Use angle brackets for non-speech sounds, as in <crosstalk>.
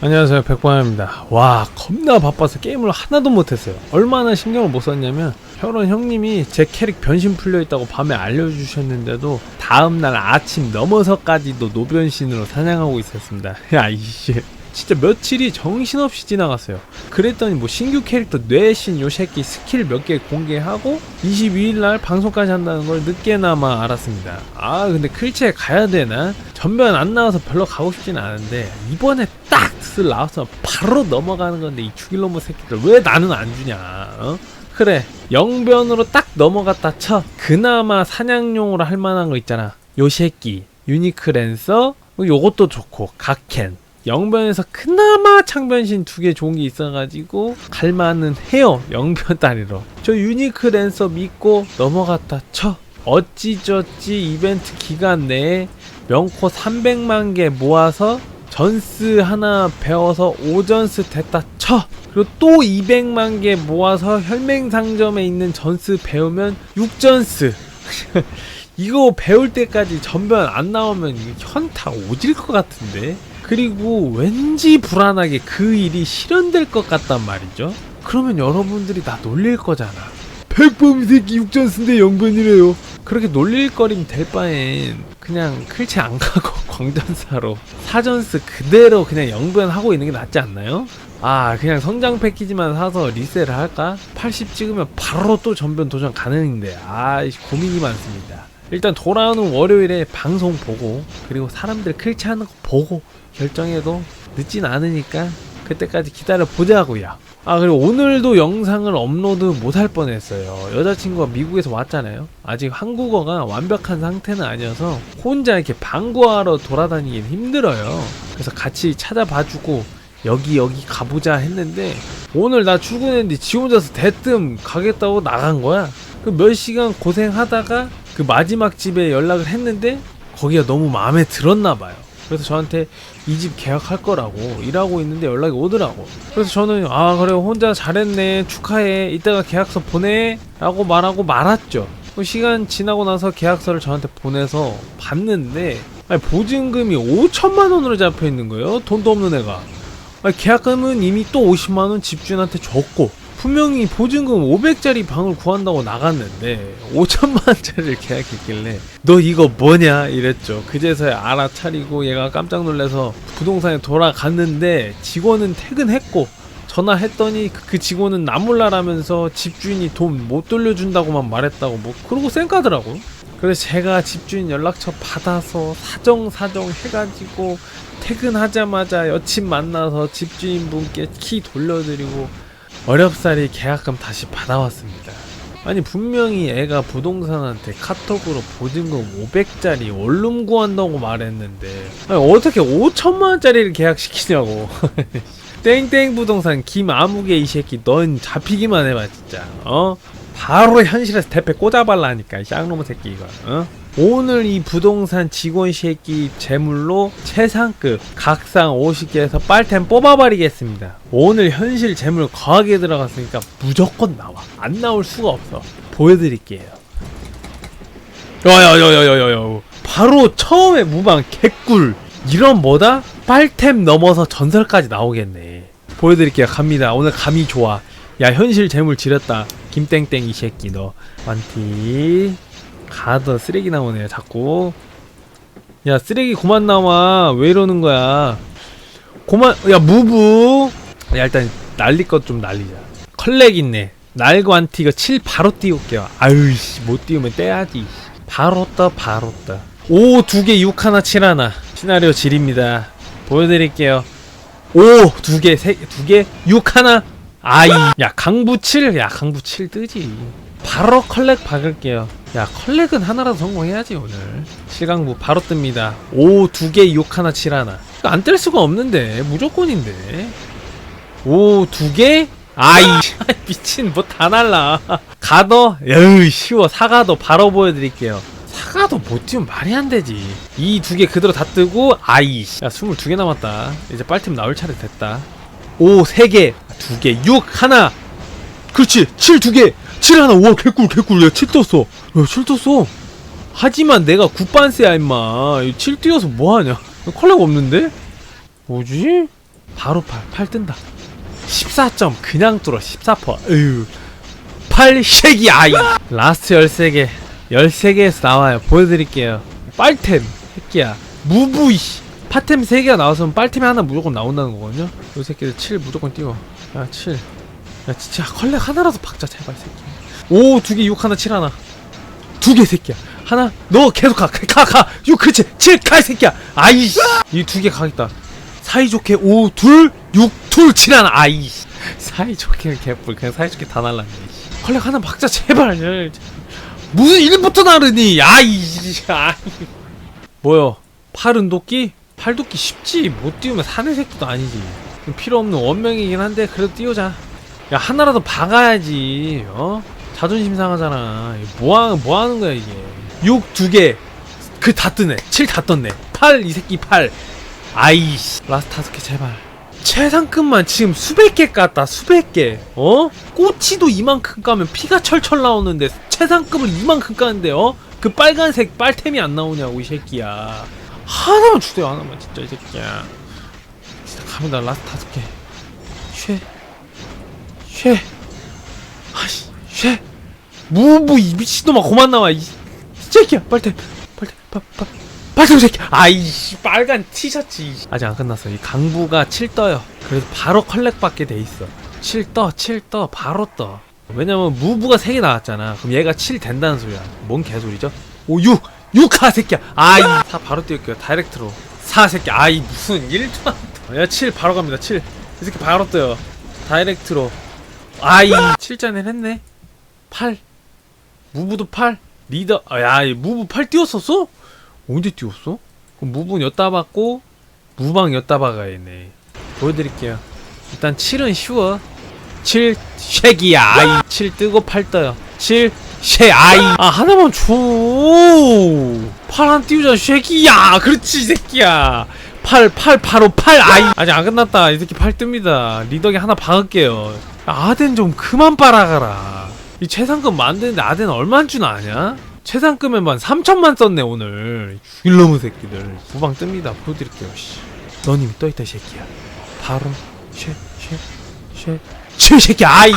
안녕하세요. 백광입니다. 와 겁나 바빠서 게임을 하나도 못했어요. 얼마나 신경을 못 썼냐면 혈원 형님이 제 캐릭 변신 풀려있다고 밤에 알려주셨는데도 다음날 아침 넘어서까지도 노변신으로 사냥하고 있었습니다. <laughs> 야 이씨. 진짜 며칠이 정신없이 지나갔어요. 그랬더니 뭐 신규 캐릭터 뇌신 요 새끼 스킬 몇 개 공개하고 22일날 방송까지 한다는 걸 늦게나마 알았습니다. 아 근데 클치에 가야 되나? 전면 안 나와서 별로 가고 싶진 않은데 이번에 딱 슬 나와서 바로 넘어가는 건데 이 죽일 놈의 새끼들 왜 나는 안 주냐 어? 그래 영변으로 딱 넘어갔다 쳐. 그나마 사냥용으로 할 만한 거 있잖아. 요 새끼 유니크 랜서 뭐 요것도 좋고 각켄 영변에서 그나마 창변신 두 개 좋은 게 있어가지고 갈만은 해요 영변 단위로. 저 유니크 랜서 믿고 넘어갔다 쳐. 어찌저찌 이벤트 기간 내에 명코 300만 개 모아서 전스 하나 배워서 5전스 됐다 쳐. 그리고 또 200만 개 모아서 혈맹 상점에 있는 전스 배우면 6전스. <laughs> 이거 배울 때까지 전변 안 나오면 현타 오질 것 같은데? 그리고 왠지 불안하게 그 일이 실현될 것 같단 말이죠. 그러면 여러분들이 나 놀릴 거잖아. 백범 새끼 육전스인데 영변이래요. 그렇게 놀릴 거리면 될 바엔 그냥 클치 안 가고 <laughs> 광전사로 사전스 그대로 그냥 영변하고 있는 게 낫지 않나요? 아 그냥 성장 패키지만 사서 리셀을 할까? 80 찍으면 바로 또 전변 도전 가능인데 아 고민이 많습니다 일단 돌아오는 월요일에 방송 보고 그리고 사람들 클치하는 거 보고 결정해도 늦진 않으니까 그때까지 기다려 보자고요. 아 그리고 오늘도 영상을 업로드 못할 뻔했어요. 여자친구가 미국에서 왔잖아요. 아직 한국어가 완벽한 상태는 아니어서 혼자 이렇게 방구하러 돌아다니긴 힘들어요. 그래서 같이 찾아봐주고 여기 여기 가보자 했는데 오늘 나 출근했는데 지 혼자서 대뜸 가겠다고 나간 거야. 그 몇 시간 고생하다가 그 마지막 집에 연락을 했는데 거기가 너무 마음에 들었나 봐요. 그래서 저한테 이 집 계약할 거라고 일하고 있는데 연락이 오더라고. 그래서 저는 아 그래 혼자 잘했네 축하해 이따가 계약서 보내 라고 말하고 말았죠. 그 시간 지나고 나서 계약서를 저한테 보내서 봤는데 아니, 보증금이 5천만 원으로 잡혀 있는 거예요. 돈도 없는 애가. 아니, 계약금은 이미 또 50만 원 집주인한테 줬고 분명히 보증금 500짜리 방을 구한다고 나갔는데 5천만 원짜리를 계약했길래 너 이거 뭐냐 이랬죠. 그제서야 알아차리고 얘가 깜짝 놀라서 부동산에 돌아갔는데 직원은 퇴근했고 전화했더니 그- 그 직원은 나몰라라면서 집주인이 돈 못 돌려준다고만 말했다고 뭐 그러고 쌩까더라고. 그래서 제가 집주인 연락처 받아서 사정사정 해가지고 퇴근하자마자 여친 만나서 집주인분께 키 돌려드리고 어렵사리 계약금 다시 받아왔습니다. 아니 분명히 애가 부동산한테 카톡으로 보증금 500짜리 원룸 구한다고 말했는데 아니 어떻게 5천만 원짜리를 계약시키냐고. <laughs> 땡땡 부동산 김아무개 이 새끼 넌 잡히기만 해봐 진짜. 어? 바로 현실에서 대패 꽂아발라니까 이 쌍놈의 새끼 이거. 어 오늘 이 부동산 직원 새끼 재물로 최상급 각상 50개에서 빨템 뽑아버리겠습니다. 오늘 현실 재물 거하게 들어갔으니까 무조건 나와. 안 나올 수가 없어. 보여드릴게요. 야야야야야야 바로 처음에 무방 개꿀 이런 뭐다? 빨템 넘어서 전설까지 나오겠네. 보여드릴게요. 갑니다. 오늘 감이 좋아. 야 현실 재물 지렸다. 김땡땡 이 새끼 너. 완티. 가더 쓰레기 나오네요 자꾸. 야 쓰레기 그만 나와. 왜 이러는 거야? 그만 야 무브. 야 일단 날릴 것 좀 날리자. 컬렉 있네. 날관티 이거 7 바로 띄울게요. 아유 씨 못 띄우면 떼야지 바로 떠 바로 떠 5 2개 6 하나 7 하나. 시나리오 질입니다. 보여드릴게요. 5 2개 2개 6 하나. 아이 야 강부 7야 강부 7 뜨지. 바로 컬렉 박을게요 야 컬렉은 하나라도 성공해야지 오늘. 실강부 바로 뜹니다. 5 2개 6 하나 7 하나. 안뜰 수가 없는데. 무조건인데. 5 2개? <laughs> 아이 미친 뭐 다 날라. 가더? 에이 쉬워. 사가도 바로 보여드릴게요. 사가도 못 띄우면 말이 안 되지. 이 두 개 그대로 다 뜨고 아이 야 22개 남았다. 이제 빨팀 나올 차례 됐다. 5 3개. 2개 6 하나. 그렇지. 7 2개. 7 하나. 우와 개꿀 개꿀. 야7 떴어 야7 떴어 하지만 내가 굿반스야 임마 7 띄어서 뭐하냐 컬렉 없는데? 뭐지? 바로 8. 8 뜬다. 14점 그냥 뚫어 14퍼. 으유. 8 쉐기 아이. 라스트 13개. 13개에서 나와요. 보여드릴게요. 빨템. 새끼야. 무부 이씨. 파템 3개가 나와서는 빨템이 하나 무조건 나온다는 거거든요. 이 새끼들 7 무조건 띄워. 야 7. 야 진짜 컬렉 하나라도 박자 제발 새끼. 오, 두 개, 6 하나, 7 하나. 두 개 새끼야. 하나, 너 계속 가, 가, 가. 6 그치, 7 가, 이 새끼야. 아이씨. 이 두 개 가겠다. 사이좋게 5, 둘, 6, 둘, 7 하나. 아이씨. 사이좋게 개뿔. 그냥 사이좋게 다 날랐네. 컬렉 하나 박자 제발. 야, 무슨 1부터 나르니. 아이씨. 아이. 뭐요? 팔은 도끼? 팔 도끼 쉽지. 못 띄우면 사내 새끼도 아니지. 좀 필요 없는 원명이긴 한데 그래도 띄우자. 야 하나라도 박아야지 어? 자존심 상하잖아. 뭐, 하, 뭐 하는 거야 이게. 6 2개. 그 다 뜨네. 7 다 떴네. 8 이 새끼 8 아이씨. 라스트 다섯 개 제발. 최상급만 지금 수백 개 깠다 수백 개. 어? 꼬치도 이만큼 까면 피가 철철 나오는데 최상급을 이만큼 까는데 어? 그 빨간색 빨템이 안 나오냐고 이 새끼야. 하나만 주세요 하나만 진짜 이 새끼야. 진짜 갑니다 라스트 다섯 개. 쉐. 쉐. 아씨, 쉐. 무부 이 미친놈아 그만 나와 이 새끼야 빨대 빨대 빨빨 빨대 새끼 아이씨 빨간 티셔츠 이. 아직 안 끝났어. 이 강부가 7 떠요. 그래서 바로 컬렉 받게 돼 있어. 7떠 7떠 바로 떠. 왜냐면 무부가 3개 나왔잖아. 그럼 얘가 7 된다는 소리야. 뭔 개소리죠? 오 6! 6하 새끼야. 아이 4 바로 띄울게요 다이렉트로. 4 새끼 아이 무슨 1도 안떠야7 바로 갑니다 7이 새끼 바로 떠요. 다이렉트로. 아이 7잔을 했네. 8 무브도 8 리더 아, 야 이 무브 8 띄웠었어? 언제 띄웠어? 그럼 무브는 엿다 받고 무방 엿다 박아야겠네. 보여드릴게요. 일단 7은 쉬워. 7 쉐기야 아이. 7 뜨고 8 떠요. 7 쉐 아이. 아 하나만 줘팔안 띄우자 쉐기야. 그렇지 이 새끼야. 8 8 8 5 8 아이. 아직 안 끝났다. 이 새끼 8 뜹니다. 리더기 하나 박을게요. 아덴 좀 그만 빨아가라 이 최상급 만드는데 아덴 얼만 주나 아냐? 최상급에만 3천만 썼네 오늘. 죽일 놈의 새끼들. 후방 뜹니다. 보여드릴게요 씨. 너님이 떠있다 이 새끼야. 바로 쉐쉐쉐쉐 새끼야 아이